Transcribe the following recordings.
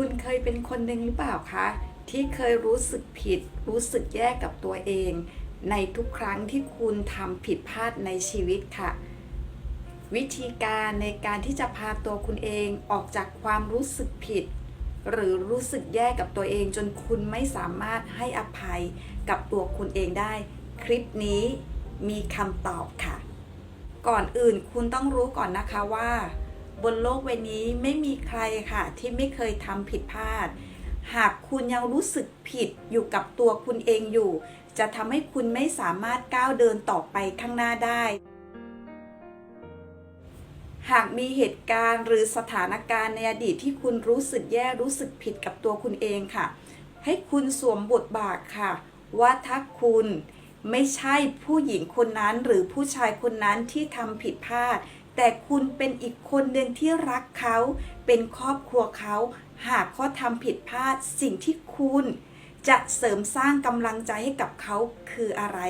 คุณเคยเป็นคนหนึ่งหรือเปล่าคะที่เคยรู้สึกผิด รู้สึกแย่กับตัวเอง ในทุกครั้งที่คุณทำผิดพลาดในชีวิตค่ะ วิธีการในการที่จะพาตัวคุณเองออกจากความรู้สึกผิด หรือรู้สึกแย่กับตัวเองจนคุณไม่สามารถให้อภัยกับตัวคุณเองได้ คลิปนี้มีคำตอบค่ะ ก่อนอื่นคุณต้องรู้ก่อนนะคะว่า บนโลกใบนี้ไม่มีใครค่ะ ที่ไม่เคยทำผิดพลาด หากคุณยังรู้สึกผิดอยู่กับตัวคุณเองอยู่ จะทำให้คุณไม่สามารถก้าวเดินต่อไปข้างหน้าได้ หากมีเหตุการณ์หรือสถานการณ์ในอดีตที่คุณรู้สึกแย่รู้สึกผิดกับตัวคุณเองค่ะ ให้คุณสวมบทบาทค่ะ ว่าถ้าคุณไม่ใช่ผู้หญิงคนนั้นหรือผู้ชายคนนั้นที่ทำผิดพลาด แต่คุณเป็นอีกคนหนึ่งที่รักเขา เป็นครอบครัวเขา หากเขาทำผิดพลาดสิ่งที่คุณ จะเสริมสร้างกำลังใจให้กับเขาคืออะไร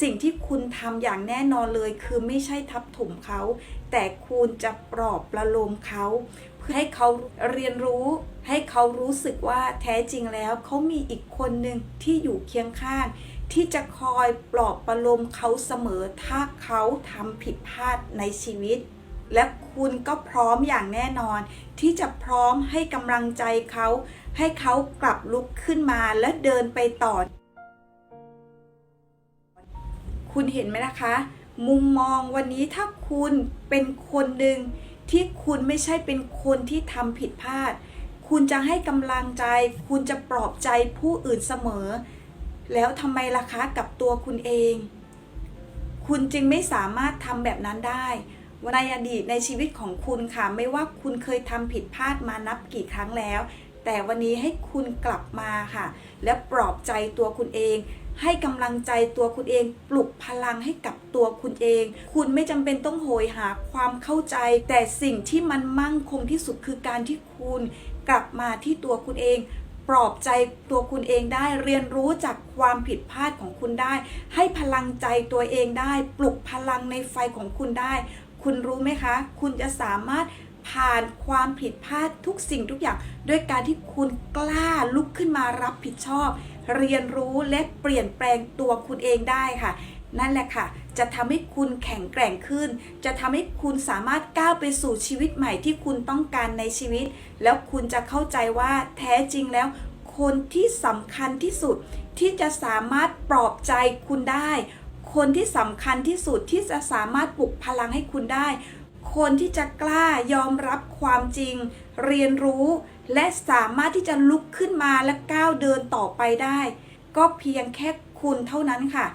สิ่งที่คุณทำอย่างแน่นอนเลยคือไม่ใช่ทับถมเขา แต่คุณจะปลอบประโลมเขาเพื่อให้เขาเรียนรู้ ให้เขารู้สึกว่าแท้จริงแล้วเขามีอีกคนหนึ่งที่อยู่เคียงข้าง ที่จะคอยปลอบประโลมเขาเสมอถ้าเขาทำผิดพลาดในชีวิต และคุณก็พร้อมอย่างแน่นอน ที่จะพร้อมให้กำลังใจเขา ให้เขากลับลุกขึ้นมาและเดินไปต่อ คุณเห็นไหมนะคะ มุมมองวันนี้ถ้าคุณเป็นคนหนึ่งที่คุณไม่ใช่เป็นคนที่ทำผิดพลาด คุณจะให้กำลังใจ คุณจะปลอบใจผู้อื่นเสมอ แล้วทำไมล่ะคะกับตัวคุณเอง คุณจึงไม่สามารถทำแบบนั้นได้ในอดีตในชีวิตของคุณค่ะ ไม่ว่าคุณเคยทำผิดพลาดมานับกี่ครั้งแล้ว แต่วันนี้ให้คุณกลับมาค่ะ และปลอบใจตัวคุณเอง ให้กำลังใจตัวคุณเอง ปลุกพลังให้กับตัวคุณเอง คุณไม่จำเป็นต้องโหยหาความเข้าใจ แต่สิ่งที่มันมั่งคงที่สุดคือการที่คุณกลับมาที่ตัวคุณเอง ปลอบใจตัวคุณเองได้ เรียนรู้จากความผิดพลาดของคุณได้ ให้พลังใจตัวเองได้ ปลุกพลังในไฟของคุณได้ คุณรู้ไหมคะ คุณจะสามารถผ่านความผิดพลาดทุกสิ่งทุกอย่าง ด้วยการที่คุณกล้าลุกขึ้นมารับผิดชอบ เรียนรู้และเปลี่ยนแปลงตัวคุณเองได้ค่ะ นั่นแหละค่ะ จะทำให้คุณแข็งแกร่งขึ้น จะทำให้คุณสามารถก้าวไปสู่ชีวิตใหม่ที่คุณต้องการในชีวิต แล้วคุณจะเข้าใจว่าแท้จริงแล้ว คนที่สำคัญที่สุดที่จะสามารถปลอบใจคุณได้ คนที่สำคัญที่สุดที่จะสามารถปลุกพลังให้คุณได้ คนที่จะกล้ายอมรับความจริง เรียนรู้ และสามารถที่จะลุกขึ้นมาและก้าวเดินต่อไปได้ ก็เพียงแค่คุณเท่านั้นค่ะ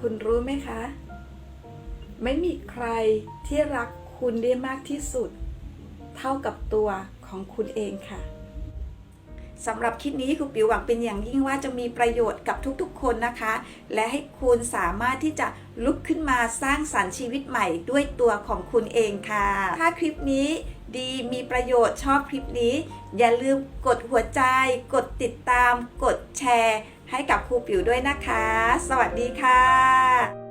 คุณรู้ไหมคะ ไม่มีใครที่รักคุณได้มากที่สุด เท่ากับตัวของคุณเองค่ะสำหรับคลิปนี้ครูปิวหวังเป็นอย่างยิ่งว่าจะมีประโยชน์กับทุกๆ คนนะคะ และให้คุณสามารถที่จะลุกขึ้นมาสร้างสรรค์ชีวิตใหม่ด้วยตัวของคุณเองค่ะ ถ้าคลิปนี้ดีมีประโยชน์ชอบคลิปนี้ อย่าลืมกดหัวใจ กดติดตาม กดแชร์ ให้กับครูปิวด้วยนะคะ สวัสดีค่ะ